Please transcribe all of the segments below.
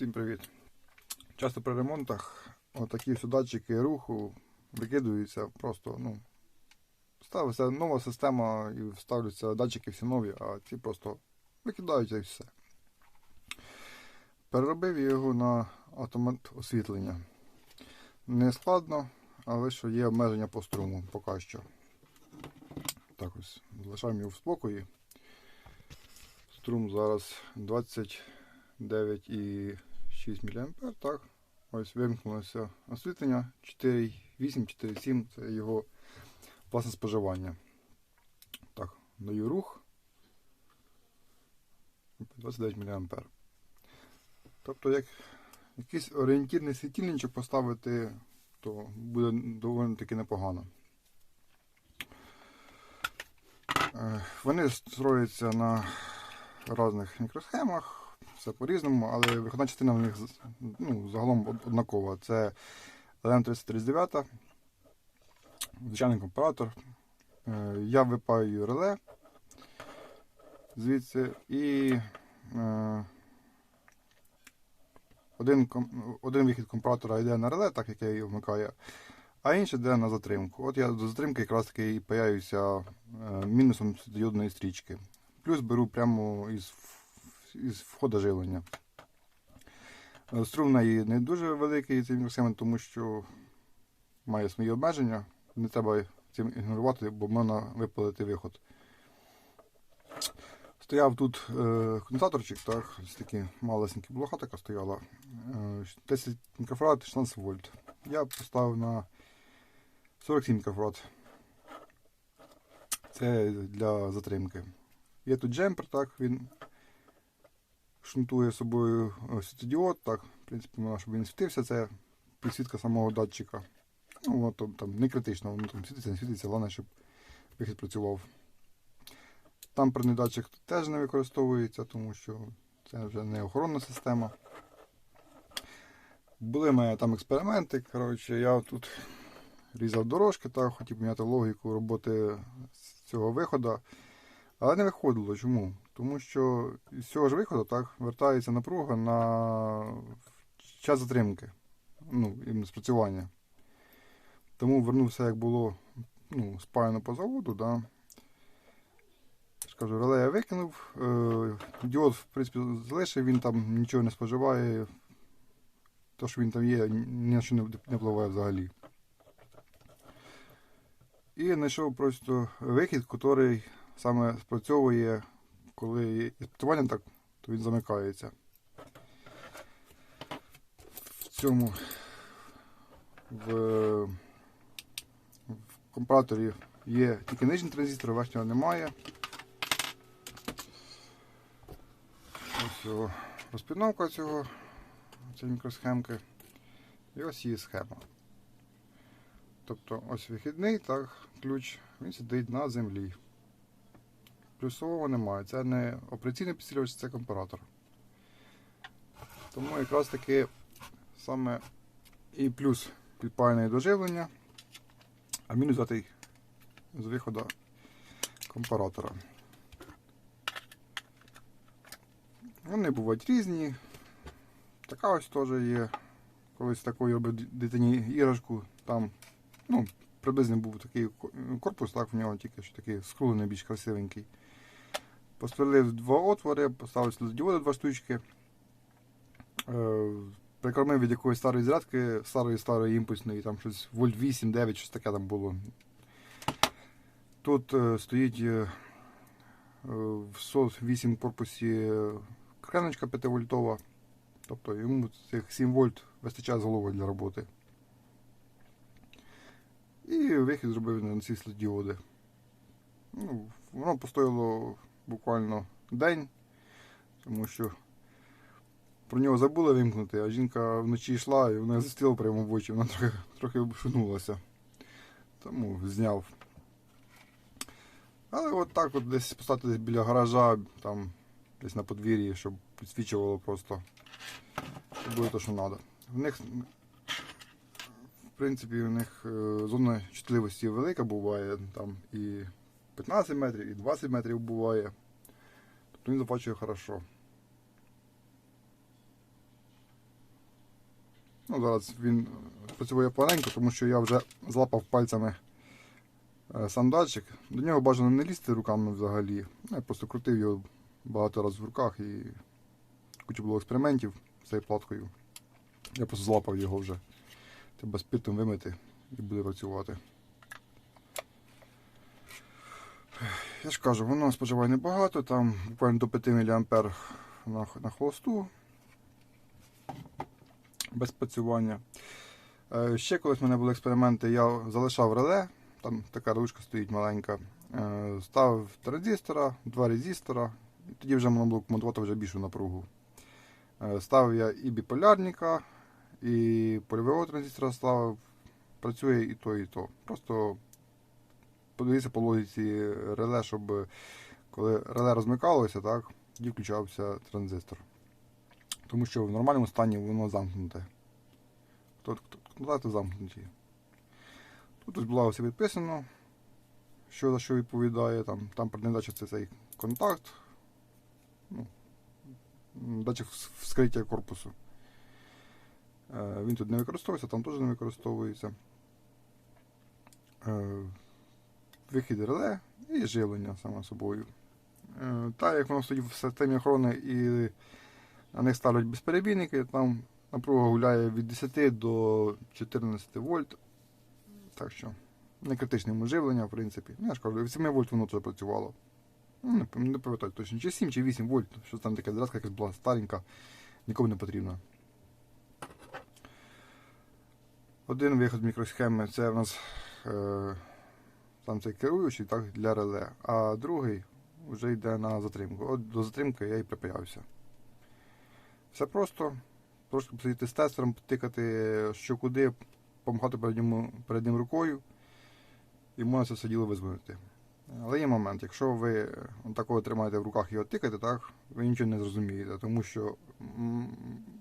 Всім привіт. Часто при ремонтах отакі всі датчики руху викидаються просто, ну, ставиться нова система і вставляються датчики всі нові, а ці просто викидаються і все. Переробив я його на автомат освітлення. Не складно, але що є обмеження по струму поки що. Так ось, залишаємо його в спокої. Струм зараз 29,6 мА. Так. Ось вимкнулося освітлення 4,8, 4,7 це його власне споживання. Так, даю рух. 29 мА. Тобто, як якийсь орієнтірний світильничок поставити, то буде доволі таки непогано. Е, Вони строяться на різних мікросхемах, все по-різному, але виходна частина в них ну, загалом однакова. Це LM339, звичайний компаратор. Е, Я випаю реле звідси і е, один, один вихід компаратора йде на реле, так як я її вмикаю, а інший йде на затримку. От я до затримки якраз таки і паяюся е, мінусом світлодіодної стрічки. Плюс беру прямо із, із входа живлення. Е, Струм неї не дуже великий цей мікросхема, тому що має свої обмеження. Не треба цим ігнорувати, бо можна випалити виход. Стояв тут е, конденсаторчик, так, ось такий малесенький блоха така стояла. Е, 10 мікрофарад, 16 вольт. Я поставив на 47 мікрофарад. Це для затримки. Є тут джемпер, так, він шунтує собою е, світодіод, так, в принципі, вона, щоб він світився, це підсвітка самого датчика. Ну, воно там, там не критично, воно там світиться, не світиться, головне, щоб вихід працював. Тамперний датчик теж не використовується, тому що це вже не охоронна система. Були в мене там експерименти. Коротше, я тут різав дорожки, так, хотів поміняти логіку роботи з цього виходу. Але не виходило. Чому? Тому що з цього ж виходу так, вертається напруга на час затримки, ну, іменно спрацювання. Тому вернувся, як було ну, спаяно по заводу. Да. Скажу, реле я викинув. Е, діод, в принципі, залишив, він там нічого не споживає. То, що він там є, ні на що не, не впливає взагалі. І знайшов просто вихід, який саме спрацьовує, коли є так, то він замикається. В цьому в, в компараторі є тільки нижній транзистор, верхнього немає. Ось його розпіновка цього цієї мікросхемки. І ось її схема. Тобто ось вихідний, так, ключ, він сидить на землі. Плюсового немає. Це не операційний підсилювач, це компаратор. Тому якраз таки саме і плюс підпаяне до живлення, а мінус взятий з виходу компаратора. Вони бувають різні. Така ось теж є. Колись такою робив дитині іграшку. Там ну, приблизно був такий корпус, так в нього тільки що такий скрулений, більш красивенький. Посверлив два отвори, поставив світлодіоди два штучки. Е, прикормив від якоїсь старої зарядки, старої старої імпульсної, там щось вольт 8, 9, щось таке там було. Тут е, стоїть е, в 108 корпусі е, креночка 5 вольтова. Тобто йому цих 7 вольт вистачає з голови для роботи. І вихід зробив на ці світлодіоди. Ну, воно постояло буквально день, тому що про нього забули вимкнути, а жінка вночі йшла і вона застила прямо в очі, вона трохи, трохи шунулася. Тому зняв. Але от так от десь поставити десь біля гаража, там десь на подвір'ї, щоб підсвічувало просто. Що буде те, що треба. В них, в принципі, у них е, зона чутливості велика буває, там і 15 метрів, і 20 метрів буває. Тобто він заплачує хорошо. Ну, зараз він працює планенько, тому що я вже злапав пальцями е, сам датчик. До нього бажано не лізти руками взагалі. Я просто крутив його багато разів в руках і куча було експериментів з цією платкою. Я просто злапав його вже. Треба спиртом вимити і буде працювати. Я ж кажу, воно споживає небагато, там буквально до 5 мА на, на холосту. Без працювання. Е, Ще колись в мене були експерименти, я залишав реле, там така ручка стоїть маленька. Е, Ставив транзистора, два резистора, тоді вже можна було командувати вже більшу напругу. Е, Ставив я і біполярника, і польового транзистора ставив. Працює і то, і то. Просто подивіться по логіці реле, щоб коли реле розмикалося, так, тоді включався транзистор. Тому що в нормальному стані воно замкнуте. Тут контакти замкнуті. Тут ось було все підписано, що за що відповідає. Там, там передача це цей контакт. Ну, датчик вскриття корпусу. Е, Він тут не використовується, там теж не використовується. Вихід реле і живлення само собою. Е, Так як воно стоїть в системі охорони і на них ставлять безперебійники, там напруга гуляє від 10 до 14 вольт. Так що не критичне живлення, в принципі. Ну, я ж кажу, від 7 вольт воно теж працювало. Ну, не, пам'ятаю точно, чи 7, чи 8 вольт, що там така зразка якась була старенька, нікому не потрібна. Один виход мікросхеми це в нас е, там цей керуючий так, для реле, а другий вже йде на затримку. От до затримки я і припаявся. Все просто. Трошки посидіти з тестером, потикати що куди, помахати перед ним, перед ним рукою, і можна це все діло визвонити. Але є момент, якщо ви такого тримаєте в руках і його тикаєте, так, ви нічого не зрозумієте, тому що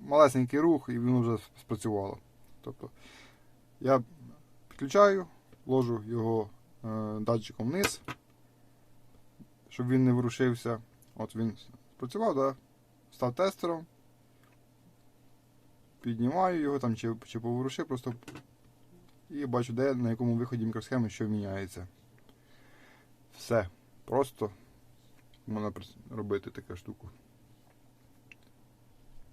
малесенький рух і воно вже спрацювало. Тобто я підключаю, ложу його датчиком вниз, щоб він не ворушився. От він спрацював, да? став тестером. Піднімаю його там чи, чи поворушив, просто і бачу, де на якому виході мікросхеми що міняється. Все. Просто можна робити таку штуку.